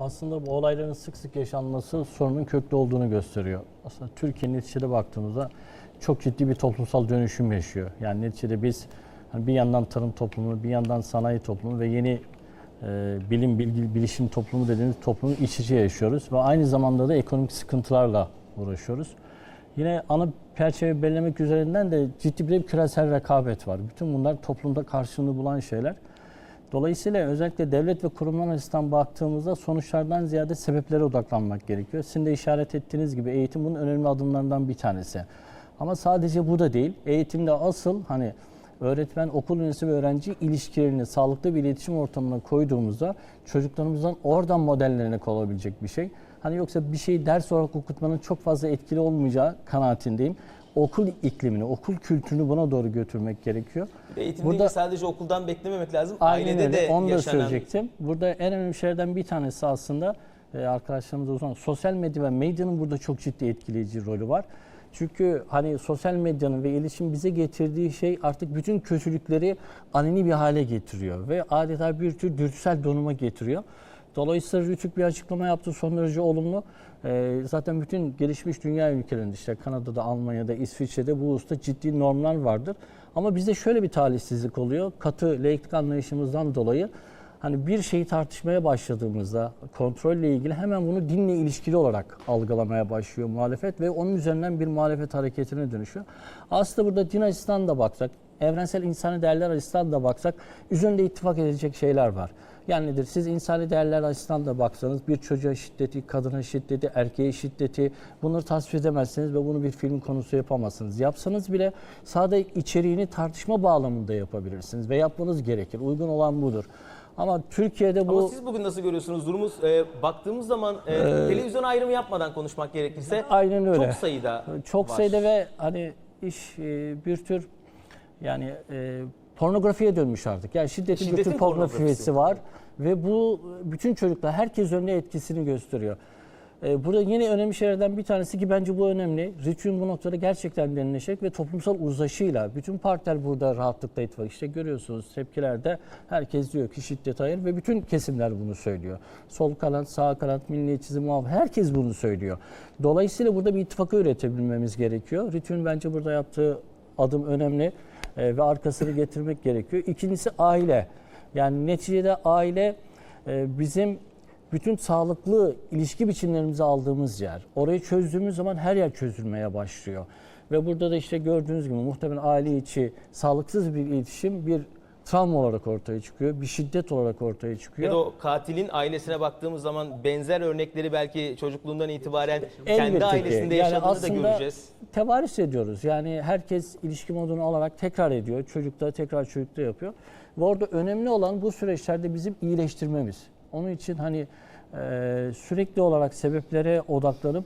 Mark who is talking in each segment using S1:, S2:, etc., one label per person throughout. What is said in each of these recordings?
S1: Aslında bu olayların sık sık yaşanması sorunun köklü olduğunu gösteriyor. Aslında Türkiye'nin neticede baktığımızda çok ciddi bir toplumsal dönüşüm yaşıyor. Yani neticede biz hani bir yandan tarım toplumu, bir yandan sanayi toplumu ve yeni e, bilim, bilgi, bilişim toplumu dediğimiz toplumu iç içe yaşıyoruz. Ve aynı zamanda da ekonomik sıkıntılarla uğraşıyoruz. Yine ana çerçeve belirlemek üzerinden de ciddi bir küresel rekabet var. Bütün bunlar toplumda karşılığını bulan şeyler. Dolayısıyla özellikle devlet ve kurumlar açısından baktığımızda sonuçlardan ziyade sebeplere odaklanmak gerekiyor. Sizin de işaret ettiğiniz gibi eğitim bunun önemli adımlarından bir tanesi. Ama sadece bu da değil. Eğitimde asıl hani öğretmen, okul üyesi ve öğrenci ilişkilerini sağlıklı bir iletişim ortamına koyduğumuzda çocuklarımızdan oradan modellerine olabilecek bir şey. Hani yoksa bir şeyi ders olarak okutmanın çok fazla etkili olmayacağı kanaatindeyim. Okul iklimini, okul kültürünü buna doğru götürmek gerekiyor.
S2: Eğitim
S1: Burada-
S2: sadece okuldan beklememek lazım. Ailede
S1: öyle.
S2: de
S1: Onu da
S2: yaşanan
S1: söyleyecektim. Burada en önemli şeylerden bir tanesi aslında e, arkadaşlarımız o zaman sosyal medya ve medyanın burada çok ciddi etkileyici rolü var. Çünkü hani sosyal medyanın ve iletişim bize getirdiği şey artık bütün kötülükleri aleni bir hale getiriyor ve adeta bir tür dürtüsel donuma getiriyor. Dolayısıyla Rütük bir açıklama yaptı son derece olumlu. Ee, zaten bütün gelişmiş dünya ülkelerinde işte Kanada'da, Almanya'da, İsviçre'de bu usta ciddi normlar vardır. Ama bizde şöyle bir talihsizlik oluyor. Katı laiklik anlayışımızdan dolayı hani bir şeyi tartışmaya başladığımızda kontrolle ilgili hemen bunu dinle ilişkili olarak algılamaya başlıyor muhalefet ve onun üzerinden bir muhalefet hareketine dönüşüyor. Aslında burada din açısından da baksak, evrensel insani değerler açısından da baksak üzerinde ittifak edilecek şeyler var. Yani nedir? Siz insani değerler açısından da baksanız bir çocuğa şiddeti, kadına şiddeti, erkeğe şiddeti bunları tasvir edemezsiniz ve bunu bir film konusu yapamazsınız. Yapsanız bile sadece içeriğini tartışma bağlamında yapabilirsiniz ve yapmanız gerekir. Uygun olan budur. Ama Türkiye'de bu
S2: Ama siz bugün nasıl görüyorsunuz durumu? Ee, baktığımız zaman e, televizyon ayrımı yapmadan konuşmak gerekirse
S1: Aynen öyle.
S2: çok sayıda
S1: çok
S2: var.
S1: sayıda ve hani iş e, bir tür yani e, pornografiye dönmüş artık. Yani şiddetin
S2: Şiddetin
S1: tür pornografisi var ve bu bütün çocuklar herkes önüne etkisini gösteriyor. E, burada yine önemli şeylerden bir tanesi ki bence bu önemli. Ritü'nün bu noktada gerçekten derinleşerek ve toplumsal uzlaşıyla bütün partiler burada rahatlıkla ittifak. İşte görüyorsunuz tepkilerde herkes diyor ki şiddet hayır ve bütün kesimler bunu söylüyor. Sol kanat, sağ kanat, milliyetçizi muhafız herkes bunu söylüyor. Dolayısıyla burada bir ittifakı üretebilmemiz gerekiyor. Ritü'nün bence burada yaptığı adım önemli e, ve arkasını getirmek gerekiyor. İkincisi aile. Yani neticede aile e, bizim bütün sağlıklı ilişki biçimlerimizi aldığımız yer. Orayı çözdüğümüz zaman her yer çözülmeye başlıyor. Ve burada da işte gördüğünüz gibi muhtemelen aile içi sağlıksız bir iletişim bir travma olarak ortaya çıkıyor. Bir şiddet olarak ortaya çıkıyor.
S2: Ya da o katilin ailesine baktığımız zaman benzer örnekleri belki çocukluğundan itibaren kendi
S1: Elbette ki.
S2: ailesinde
S1: Yani
S2: yaşadığını da göreceğiz.
S1: Tevaris ediyoruz. Yani herkes ilişki modunu alarak tekrar ediyor. Çocuk da tekrar çocuk da yapıyor. Ve orada önemli olan bu süreçlerde bizim iyileştirmemiz. Onun için hani e, sürekli olarak sebeplere odaklanıp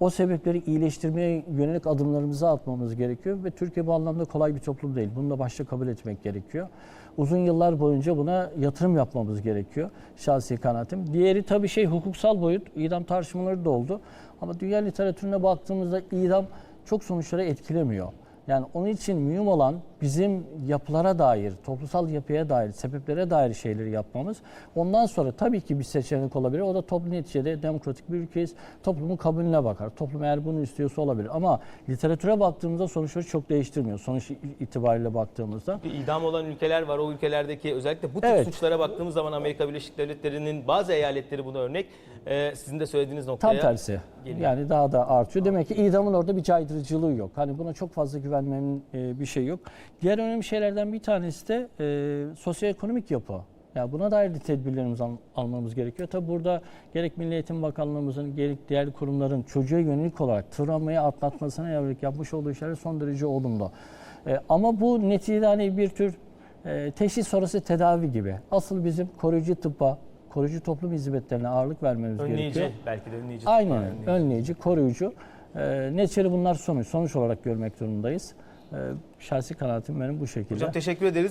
S1: o sebepleri iyileştirmeye yönelik adımlarımızı atmamız gerekiyor ve Türkiye bu anlamda kolay bir toplum değil. Bunu da başta kabul etmek gerekiyor. Uzun yıllar boyunca buna yatırım yapmamız gerekiyor. Şahsi kanaatim. Diğeri tabii şey hukuksal boyut. İdam tartışmaları da oldu. Ama dünya literatürüne baktığımızda idam çok sonuçları etkilemiyor. Yani onun için mühim olan bizim yapılara dair, toplumsal yapıya dair, sebeplere dair şeyleri yapmamız. Ondan sonra tabii ki bir seçenek olabilir. O da toplum neticede demokratik bir ülkeyiz. Toplumun kabulüne bakar. Toplum eğer bunu istiyorsa olabilir. Ama literatüre baktığımızda sonuçları çok değiştirmiyor. Sonuç itibariyle baktığımızda.
S2: Bir idam olan ülkeler var. O ülkelerdeki özellikle bu tür
S1: Evet.
S2: suçlara baktığımız zaman Amerika Birleşik Devletleri'nin bazı eyaletleri buna örnek. Ee, sizin de söylediğiniz noktaya
S1: Tam tersi.
S2: Geliyor.
S1: Yani daha da artıyor. Demek ki idamın orada bir caydırıcılığı yok. Hani buna çok fazla güvenmenin e, bir şey yok. Diğer önemli şeylerden bir tanesi de e, sosyoekonomik yapı. Yani buna dair de tedbirlerimizi al- almamız gerekiyor. Tabi burada gerek Milli Eğitim Bakanlığımızın gerek diğer kurumların çocuğa yönelik olarak travmayı atlatmasına yönelik yapmış olduğu şeyler son derece olumlu. E, ama bu neticede hani bir tür e, teşhis sonrası tedavi gibi. Asıl bizim koruyucu tıbba, koruyucu toplum hizmetlerine ağırlık vermemiz gerekiyor.
S2: Önleyici belki de önleyici.
S1: Aynen
S2: Önleyici.
S1: önleyici, koruyucu. Ee, neticede bunlar sonuç. Sonuç olarak görmek durumundayız. Ee, şahsi kanaatim benim bu şekilde.
S2: Hocam teşekkür ederiz.